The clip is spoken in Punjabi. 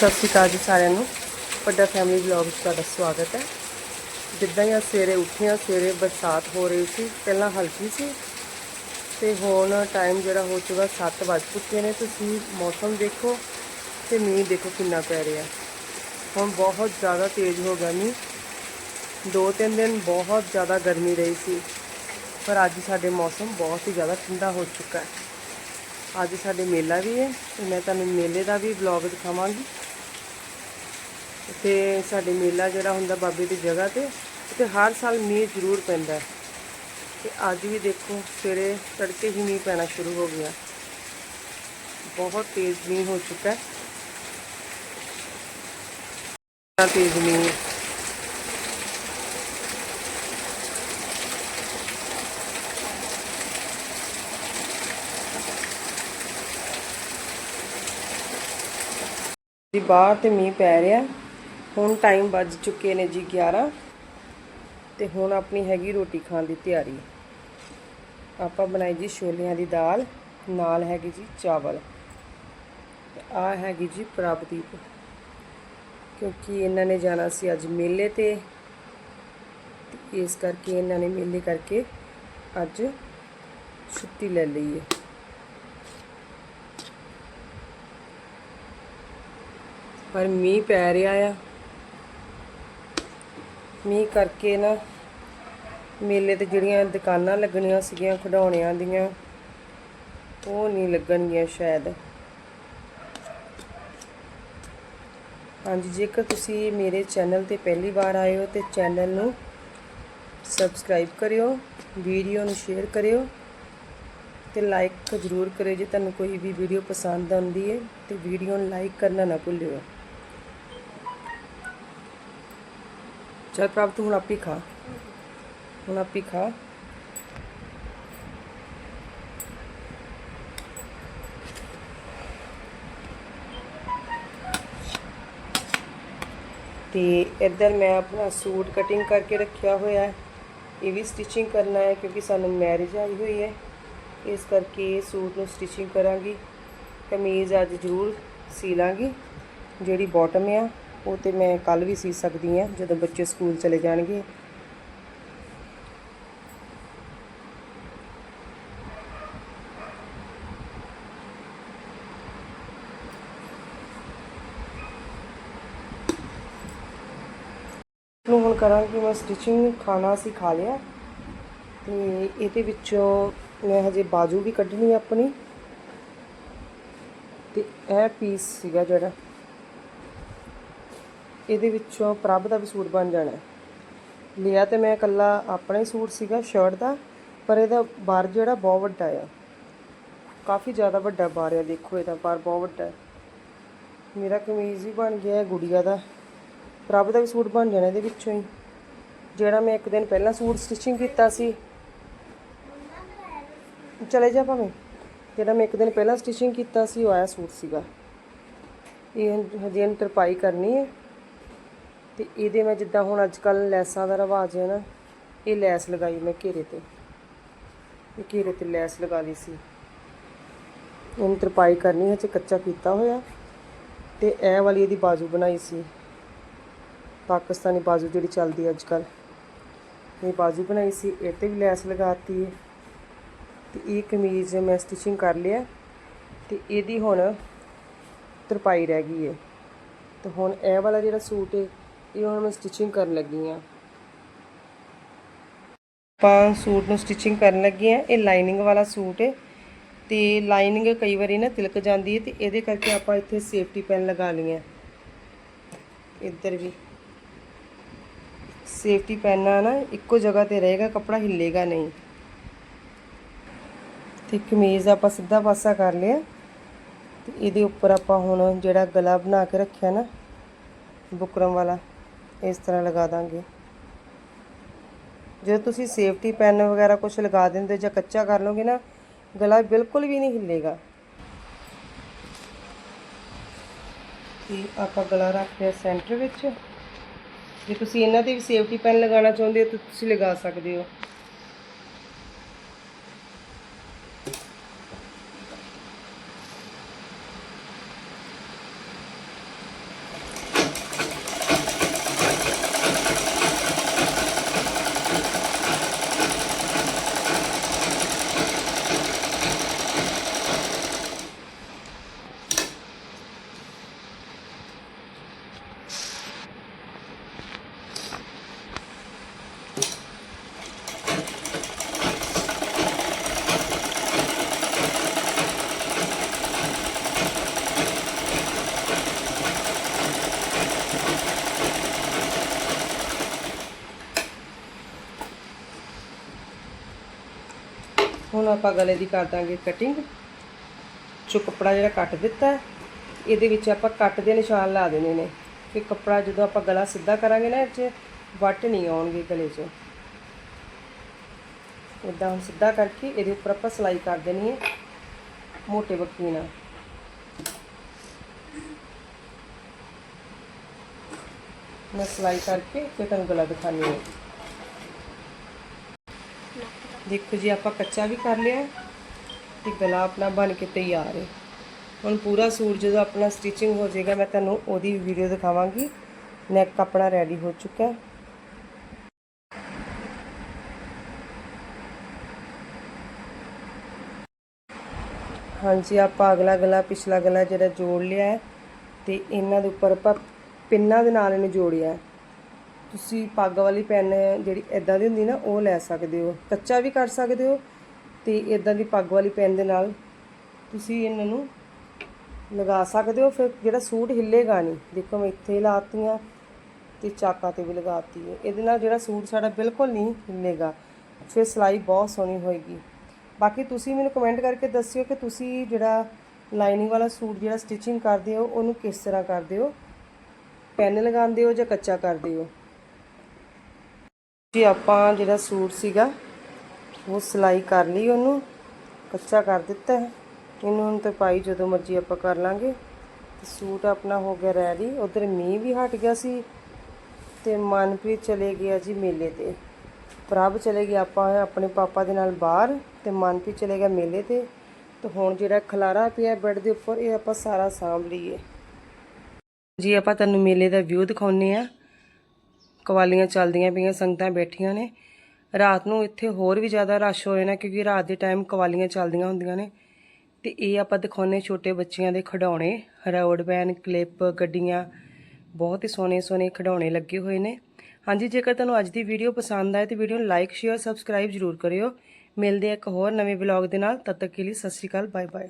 ਸਤਿ ਸ਼੍ਰੀ ਅਕਾਲ ਜੀ ਸਾਰਿਆਂ ਨੂੰ। ਵੱਡਾ ਫੈਮਿਲੀ ਵਲੌਗ ਵਿੱਚ ਤੁਹਾਡਾ ਸਵਾਗਤ ਹੈ। ਜਿੱਦਾਂ ਹੀ ਅੱਜ ਸਵੇਰੇ ਉੱਠੀਆਂ ਸਵੇਰੇ ਬਰਸਾਤ ਹੋ ਰਹੀ ਸੀ, ਪਹਿਲਾਂ ਹਲਕੀ ਸੀ। ਤੇ ਹੁਣ ਟਾਈਮ ਜਿਹੜਾ ਹੋ ਚੁੱਕਾ 7 ਵੱਜ ਚੁੱਕੇ ਨੇ। ਤੁਸੀਂ ਮੌਸਮ ਦੇਖੋ ਤੇ ਮੀਂਹ ਦੇਖੋ ਕਿੰਨਾ ਪੈ ਰਿਹਾ। ਹੁਣ ਬਹੁਤ ਜ਼ਿਆਦਾ ਤੇਜ਼ ਹੋ ਗਿਆ ਮੀਂਹ। ਦੋ ਤਿੰਨ ਦਿਨ ਬਹੁਤ ਜ਼ਿਆਦਾ ਗਰਮੀ ਰਹੀ ਸੀ। ਪਰ ਅੱਜ ਸਾਡੇ ਮੌਸਮ ਬਹੁਤ ਹੀ ਜ਼ਿਆਦਾ ਠੰਡਾ ਹੋ ਚੁੱਕਾ ਹੈ। ਅੱਜ ਸਾਡੇ ਮੇਲਾ ਵੀ ਹੈ ਤੇ ਮੈਂ ਤੁਹਾਨੂੰ ਮੇਲੇ ਦਾ ਵੀ ਵਲੌਗ ਦਿਖਾਵਾਂਗੀ। ਤੇ ਸਾਡੇ ਮੇਲਾ ਜਿਹੜਾ ਹੁੰਦਾ ਬਾਬੇ ਦੀ ਜਗ੍ਹਾ ਤੇ ਤੇ ਹਰ ਸਾਲ ਮੀਂਹ ਜ਼ਰੂਰ ਪੈਂਦਾ ਹੈ। ਤੇ ਅੱਜ ਵੀ ਦੇਖੋ, ਸਵੇਰੇ ਤੜਕੇ ਹੀ ਮੀਂਹ ਪੈਣਾ ਸ਼ੁਰੂ ਹੋ ਗਿਆ। ਬਹੁਤ ਤੇਜ਼ ਮੀਂਹ ਹੋ ਚੁੱਕਾ ਹੈ। ਤੇਜ਼ ਮੀਂਹ ਹੈ। ਬਾਹਰ ਤੇ ਮੀਂਹ ਪੈ ਰਿਹਾ। ਹੁਣ ਟਾਈਮ ਵੱਜ ਚੁੱਕੇ ਨੇ ਜੀ 11 ਤੇ ਹੁਣ ਆਪਣੀ ਹੈਗੀ ਰੋਟੀ ਖਾਣ ਦੀ ਤਿਆਰੀ। ਆਪਾਂ ਬਣਾਈ ਜੀ ਛੋਲਿਆਂ ਦੀ ਦਾਲ, ਨਾਲ ਹੈਗੀ ਜੀ ਚਾਵਲ। ਆ ਹੈਗੀ ਜੀ ਪ੍ਰਭਦੀਪ, ਕਿਉਂਕਿ ਇਹਨਾਂ ਨੇ ਜਾਣਾ ਸੀ ਅੱਜ ਮੇਲੇ ਤੇ ਇਸ ਕਰਕੇ ਇਹਨਾਂ ਨੇ ਮੇਲੇ ਕਰਕੇ ਅੱਜ ਛੁੱਟੀ ਲੈ ਲਈ ਹੈ ਪਰ ਮੀਂਹ ਪੈ ਰਿਹਾ ਆ। ਮੀਂਹ ਕਰਕੇ ਨਾ ਮੇਲੇ ਤੇ ਜਿਹੜੀਆਂ ਦੁਕਾਨਾਂ ਲੱਗਣੀਆਂ ਸੀਗੀਆਂ ਖਿਡੌਣਿਆਂ ਦੀਆਂ, ਉਹ ਨਹੀਂ ਲੱਗਣਗੀਆਂ ਸ਼ਾਇਦ। ਹਾਂਜੀ, ਜੇਕਰ ਤੁਸੀਂ ਮੇਰੇ ਚੈਨਲ ਤੇ ਪਹਿਲੀ ਵਾਰ ਆਏ ਹੋ ਤੇ ਚੈਨਲ ਨੂੰ ਸਬਸਕ੍ਰਾਈਬ ਕਰਿਓ, ਵੀਡੀਓ ਨੂੰ ਸ਼ੇਅਰ ਕਰਿਓ ਤੇ ਲਾਈਕ ਜ਼ਰੂਰ ਕਰਿਓ ਜੇ ਤੁਹਾਨੂੰ ਕੋਈ ਵੀ ਵੀਡੀਓ ਪਸੰਦ ਆਉਂਦੀ ਹੈ ਤੇ ਵੀਡੀਓ ਨੂੰ ਲਾਈਕ ਕਰਨਾ ਨਾ ਭੁੱਲਿਓ। ਚਲ ਪ੍ਰਾਪਤ ਹੁਣ ਆਪੀ ਖਾ ਹੁਣ ਆਪੀ ਖਾ ਤੇ ਇੱਧਰ ਮੈਂ ਆਪਣਾ ਸੂਟ ਕਟਿੰਗ ਕਰਕੇ ਰੱਖਿਆ ਹੋਇਆ ਹੈ ਇਹ ਵੀ ਸਟਿਚਿੰਗ ਕਰਨਾ ਹੈ ਕਿਉਂਕਿ ਸਾਨੂੰ ਮੈਰਿਜ ਆਈ ਹੋਈ ਹੈ ਇਸ ਕਰਕੇ ਸੂਟ ਨੂੰ ਸਟਿਚਿੰਗ ਕਰਾਂਗੀ ਕਮੀਜ਼ ਅੱਜ ਜ਼ਰੂਰ ਸੀ ਲਾਂਗੀ ਜਿਹੜੀ ਬਾਟਮ ਆ ਉਹ ਤੇ ਮੈਂ ਕੱਲ ਵੀ ਸੀ ਸਕਦੀ ਹਾਂ, ਜਦੋਂ ਬੱਚੇ ਸਕੂਲ ਚਲੇ ਜਾਣਗੇ। ਨੂੰ ਹੁਣ ਕਰਾਂਗੀ ਮੈਂ ਸਟਿਚਿੰਗ ਖਾਣਾ ਅਸੀਂ ਖਾ ਲਿਆ। ਤੇ ਇਹਦੇ ਵਿੱਚੋਂ ਮੈਂ ਹਜੇ ਬਾਜੂ ਵੀ ਕੱਢਣੀ ਆਪਣੀ। ਤੇ ਇਹ ਪੀਸ ਸੀਗਾ ਜਿਹੜਾ ਇਹਦੇ ਵਿੱਚੋਂ ਪ੍ਰਭ ਦਾ ਵੀ ਸੂਟ ਬਣ ਜਾਣਾ ਲਿਆ ਤੇ ਮੈਂ ਇਕੱਲਾ ਆਪਣਾ ਹੀ ਸੂਟ ਸੀਗਾ ਸ਼ਰਟ ਦਾ, ਪਰ ਇਹਦਾ ਬਾਰ ਜਿਹੜਾ ਬਹੁਤ ਵੱਡਾ ਆ। ਕਾਫੀ ਜ਼ਿਆਦਾ ਵੱਡਾ ਬਾਰ ਆ, ਦੇਖੋ ਇਹਦਾ ਬਾਰ ਬਹੁਤ ਵੱਡਾ ਹੈ। ਮੇਰਾ ਕਮੀਜ਼ ਵੀ ਬਣ ਗਿਆ ਗੁੜੀਆ ਦਾ। ਪ੍ਰਭ ਦਾ ਵੀ ਸੂਟ ਬਣ ਜਾਣਾ ਇਹਦੇ ਵਿੱਚੋਂ ਹੀ। ਜਿਹੜਾ ਮੈਂ ਇੱਕ ਦਿਨ ਪਹਿਲਾਂ ਸੂਟ ਸਟਿਚਿੰਗ ਕੀਤਾ ਸੀ। ਚਲੇ ਜਾ ਭਾਵੇਂ। ਜਿਹੜਾ ਮੈਂ ਇੱਕ ਦਿਨ ਪਹਿਲਾਂ ਸਟਿਚਿੰਗ ਕੀਤਾ ਸੀ, ਉਹ ਆਇਆ ਸੂਟ ਸੀਗਾ। ਇਹ ਹਜੇ ਇਹਨੂੰ ਤਰਪਾਈ ਕਰਨੀ ਹੈ। ਤੇ ਇਹਦੇ ਮੈਂ ਜਿੱਦਾਂ ਹੁਣ ਅੱਜ ਕੱਲ ਲੈਸਾਂ ਦਾ ਰਿਵਾਜ ਹੈ ਨਾ, ਇਹ ਲੈਸ ਲਗਾਈ ਮੈਂ ਘੇਰੇ ਤੇ। ਇਹ ਘੇਰੇ ਤੇ ਲੈਸ ਲਗਾ ਲਈ ਸੀ। ਇਹਨੂੰ ਤਰਪਾਈ ਕਰਨੀ ਹੈ ਚ ਕੱਚਾ ਕੀਤਾ ਹੋਇਆ। ਤੇ ਇਹ ਵਾਲੀ ਇਹਦੀ ਬਾਜੂ ਬਣਾਈ ਸੀ। ਪਾਕਿਸਤਾਨੀ ਬਾਜੂ ਜਿਹੜੀ ਚੱਲਦੀ ਅੱਜ ਕੱਲ ਇਹ ਬਾਜੂ ਬਣਾਈ ਸੀ, ਇਹ ਤੇ ਵੀ ਲੈਸ ਲਗਾਤੀ ਹੈ। ਤੇ ਇਹ ਕਮੀਜ਼ ਮੈਂ ਸਟਿਚਿੰਗ ਕਰ ਲਿਆ। ਤੇ ਇਹਦੀ ਹੁਣ ਤਰਪਾਈ ਰਹਿ ਗਈ ਹੈ। ਤੇ ਹੁਣ ਇਹ ਵਾਲਾ ਜਿਹੜਾ ਸੂਟ ਹੈ ਇਹ ਹੁਣ ਮੈਂ ਸਟਿਚਿੰਗ ਕਰਨ ਲੱਗੀ ਆ ਆਪਾਂ ਸੂਟ ਨੂੰ ਸਟਿਚਿੰਗ ਕਰਨ ਲੱਗੇ ਆ ਇਹ ਲਾਈਨਿੰਗ ਵਾਲਾ ਸੂਟ ਹੈ ਤੇ ਲਾਈਨਿੰਗ ਕਈ ਵਾਰੀ ਨਾ ਤਿਲਕ ਜਾਂਦੀ ਹੈ ਤੇ ਇਹਦੇ ਕਰਕੇ ਆਪਾਂ ਇੱਥੇ ਸੇਫਟੀ ਪੈਨ ਲਗਾ ਲਈਆਂ। ਇੱਧਰ ਵੀ। ਸੇਫਟੀ ਪੈਨ ਨਾਲ ਨਾ, ਇੱਕੋ ਜਗ੍ਹਾ ਤੇ ਰਹੇਗਾ, ਕੱਪੜਾ ਹਿੱਲੇਗਾ ਨਹੀਂ। ਤੇ ਕਮੀਜ਼ ਆਪਾਂ ਸਿੱਧਾ ਪਾਸਾ ਕਰ ਲਿਆ। ਤੇ ਇਹਦੇ ਉੱਪਰ ਆਪਾਂ ਹੁਣ ਜਿਹੜਾ ਗਲਾ ਬਣਾ ਕੇ ਰੱਖਿਆ ਨਾ, ਬੁਕਰਮ ਵਾਲਾ। ਇਸ ਤਰ੍ਹਾਂ ਲਗਾ ਦਾਂਗੇ। ਜੇ ਤੁਸੀਂ ਸੇਫਟੀ ਪੈਨ ਵਗੈਰਾ ਕੁਝ ਲਗਾ ਦਿੰਦੇ ਜਾਂ ਕੱਚਾ ਕਰ ਲਓਗੇ ਨਾ, ਗਲਾ ਬਿਲਕੁਲ ਵੀ ਨਹੀਂ ਹਿੱਲੇਗਾ। ਤੇ ਆਪਾਂ ਗਲਾ ਰੱਖ ਲਿਆ ਸੈਂਟਰ ਵਿੱਚ। ਜੇ ਤੁਸੀਂ ਇਹਨਾਂ ਤੇ ਵੀ ਸੇਫਟੀ ਪੈਨ ਲਗਾਉਣਾ ਚਾਹੁੰਦੇ ਹੋ ਤਾਂ ਤੁਸੀਂ ਲਗਾ ਸਕਦੇ ਹੋ। ਆਪਾਂ ਗਲੇ ਦੀ ਕਰ ਦਾਂਗੇ ਕਟਿੰਗ ਜੋ ਕੱਪੜਾ ਜਿਹੜਾ ਕੱਟ ਦਿੱਤਾ ਇਹਦੇ ਵਿੱਚ ਆਪਾਂ ਕੱਟ ਦੇ ਨਿਸ਼ਾਨ ਲਾ ਦੇਣੇ ਨੇ। ਕਿ ਕੱਪੜਾ ਜਦੋਂ ਆਪਾਂ ਗਲਾ ਸਿੱਧਾ ਕਰਾਂਗੇ ਨਾ ਇਹ 'ਚ, ਵੱਟ ਨਹੀਂ ਆਉਣਗੇ ਗਲੇ 'ਚ। ਇਦਾਂ ਹੁਣ ਸਿੱਧਾ ਕਰਕੇ ਇਹਦੇ ਉੱਪਰ ਆਪਾਂ ਸਿਲਾਈ ਕਰ ਦੇਣੀ ਹੈ, ਮੋਟੇ ਬੱਕੀ ਨਾਲ। ਮੈਂ ਸਿਲਾਈ ਕਰਕੇ ਫਿਰ ਤੁਹਾਨੂੰ ਗਲਾ ਦਿਖਾਣੀ ਹੈ। ਦੇਖੋ ਜੀ, ਆਪਾਂ ਕੱਚਾ ਵੀ ਕਰ ਲਿਆ ਤੇ ਗਲਾ ਆਪਣਾ ਬਣ ਕੇ ਤਿਆਰ ਹੈ। ਹੁਣ ਪੂਰਾ ਸੂਟ ਜਦੋਂ ਆਪਣਾ ਸਟਿਚਿੰਗ ਹੋ ਜਾਏਗਾ, ਮੈਂ ਤੁਹਾਨੂੰ ਉਹਦੀ ਵੀਡੀਓ ਦਿਖਾਵਾਂਗੀ। ਨੈਕ ਆਪਣਾ ਰੈਡੀ ਹੋ ਚੁੱਕਾ ਹੈ। ਹਾਂਜੀ, ਆਪਾਂ ਅਗਲਾ ਗਲਾ, ਪਿਛਲਾ ਗਲਾ ਜਿਹੜਾ ਜੋੜ ਲਿਆ ਹੈ ਤੇ ਇਹਨਾਂ ਦੇ ਉੱਪਰ ਆਪਾਂ ਪਿੰਨਾਂ ਦੇ ਨਾਲ ਇਹਨੂੰ ਜੋੜਿਆ ਤੁਸੀਂ ਪੱਗ ਵਾਲੀ ਪੈਨ ਜਿਹੜੀ ਇਦਾਂ ਦੀ ਹੁੰਦੀ ਨਾ, ਉਹ ਲੈ ਸਕਦੇ ਹੋ। ਕੱਚਾ ਵੀ ਕਰ ਸਕਦੇ ਹੋ ਤੇ ਇਦਾਂ ਦੀ ਪੱਗ ਵਾਲੀ ਪੈਨ ਦੇ ਨਾਲ ਤੁਸੀਂ ਇਹਨਾਂ ਨੂੰ ਲਗਾ ਸਕਦੇ ਹੋ। ਫਿਰ ਜਿਹੜਾ ਸੂਟ ਹਿੱਲੇਗਾ ਨਹੀਂ, ਦੇਖੋ ਮੈਂ ਇੱਥੇ ਹੀ ਲਾਤੀਆਂ ਤੇ ਚਾਕਾਂ ਤੇ ਵੀ ਲਗਾਤੀ ਹੈ। ਇਹਦੇ ਨਾਲ ਜਿਹੜਾ ਸੂਟ ਸਾਡਾ ਬਿਲਕੁਲ ਨਹੀਂ ਹਿੱਲੇਗਾ। ਫਿਰ ਸਿਲਾਈ ਬਹੁਤ ਸੋਹਣੀ ਹੋਏਗੀ। ਬਾਕੀ ਤੁਸੀਂ ਮੈਨੂੰ ਕਮੈਂਟ ਕਰਕੇ ਦੱਸਿਓ ਕਿ ਤੁਸੀਂ ਜਿਹੜਾ ਲਾਈਨਿੰਗ ਵਾਲਾ ਸੂਟ ਜਿਹੜਾ ਸਟਿਚਿੰਗ ਕਰਦੇ ਹੋ, ਉਹਨੂੰ ਕਿਸ ਤਰ੍ਹਾਂ ਕਰਦੇ ਹੋ? ਪੈਨ ਲਗਾਉਂਦੇ ਹੋ ਜਾਂ ਕੱਚਾ ਕਰਦੇ ਹੋ? ਜੀ, ਆਪਾਂ ਜਿਹੜਾ ਸੂਟ ਸੀਗਾ, ਉਹ ਸਿਲਾਈ ਕਰ ਲਈ ਉਹਨੂੰ। ਕੱਚਾ ਕਰ ਦਿੱਤਾ ਹੈ। ਇਹਨੂੰ ਹੁਣ ਤਰਪਾਈ ਜਦੋਂ ਮਰਜ਼ੀ ਆਪਾਂ ਕਰ ਲਾਂਗੇ। ਸੂਟ ਆਪਣਾ ਹੋ ਗਿਆ ਰੈਡੀ ਉਧਰ ਮੀਂਹ ਵੀ ਹਟ ਗਿਆ ਸੀ। ਤੇ ਮਨਪ੍ਰੀਤ ਚਲੇ ਗਿਆ ਜੀ ਮੇਲੇ ਤੇ। ਪ੍ਰਭ ਚਲੇ ਗਿਆ, ਆਪਾਂ ਆਪਣੇ ਪਾਪਾ ਦੇ ਨਾਲ ਬਾਹਰ। ਤੇ ਮਨਪ੍ਰੀਤ ਚਲੇ ਗਿਆ ਮੇਲੇ ਤੇ। ਤੇ ਹੁਣ ਜਿਹੜਾ ਖਲਾਰਾ ਪਿਆ ਬੈੱਡ ਦੇ ਉੱਪਰ, ਇਹ ਆਪਾਂ ਸਾਰਾ ਸਾਂਭ ਲਈਏ। ਜੀ, ਆਪਾਂ ਤੁਹਾਨੂੰ ਮੇਲੇ ਦਾ ਵਿਊ ਦਿਖਾਉਨੇ ਆ ਕਵਾਲੀਆਂ ਚੱਲਦੀਆਂ ਪਈਆਂ, ਸੰਗਤਾਂ ਬੈਠੀਆਂ ਨੇ। ਰਾਤ ਨੂੰ ਇੱਥੇ ਹੋਰ ਵੀ ਜ਼ਿਆਦਾ ਰਸ਼ ਹੋ ਜਾਣਾ ਕਿਉਂਕਿ ਰਾਤ ਦੇ ਟਾਈਮ ਕਵਾਲੀਆਂ ਚੱਲਦੀਆਂ ਹੁੰਦੀਆਂ ਨੇ। ਤੇ ਇਹ ਆਪਾਂ ਦਿਖਾਉਨੇ ਛੋਟੇ ਬੱਚਿਆਂ ਦੇ ਖਿਡੌਣੇ ਰੋਡ ਬੈਨ ਕਲਿੱਪ, ਗੱਡੀਆਂ, ਬਹੁਤ ਹੀ ਸੋਹਣੇ ਸੋਹਣੇ ਖਿਡੌਣੇ ਲੱਗੇ ਹੋਏ ਨੇ। ਹਾਂਜੀ, ਜੇਕਰ ਤੁਹਾਨੂੰ ਅੱਜ ਦੀ ਵੀਡੀਓ ਪਸੰਦ ਆਏ ਤਾਂ ਵੀਡੀਓ ਨੂੰ ਲਾਈਕ ਸ਼ੇਅਰ ਸਬਸਕ੍ਰਾਈਬ ਜ਼ਰੂਰ ਕਰਿਓ। ਮਿਲਦੇ ਆ ਇੱਕ ਹੋਰ ਨਵੇਂ ਵਲੌਗ ਦੇ ਨਾਲ, ਤਦ ਤੱਕ ਲਈ ਸਤਿ ਸ਼੍ਰੀ ਅਕਾਲ ਬਾਏ ਬਾਏ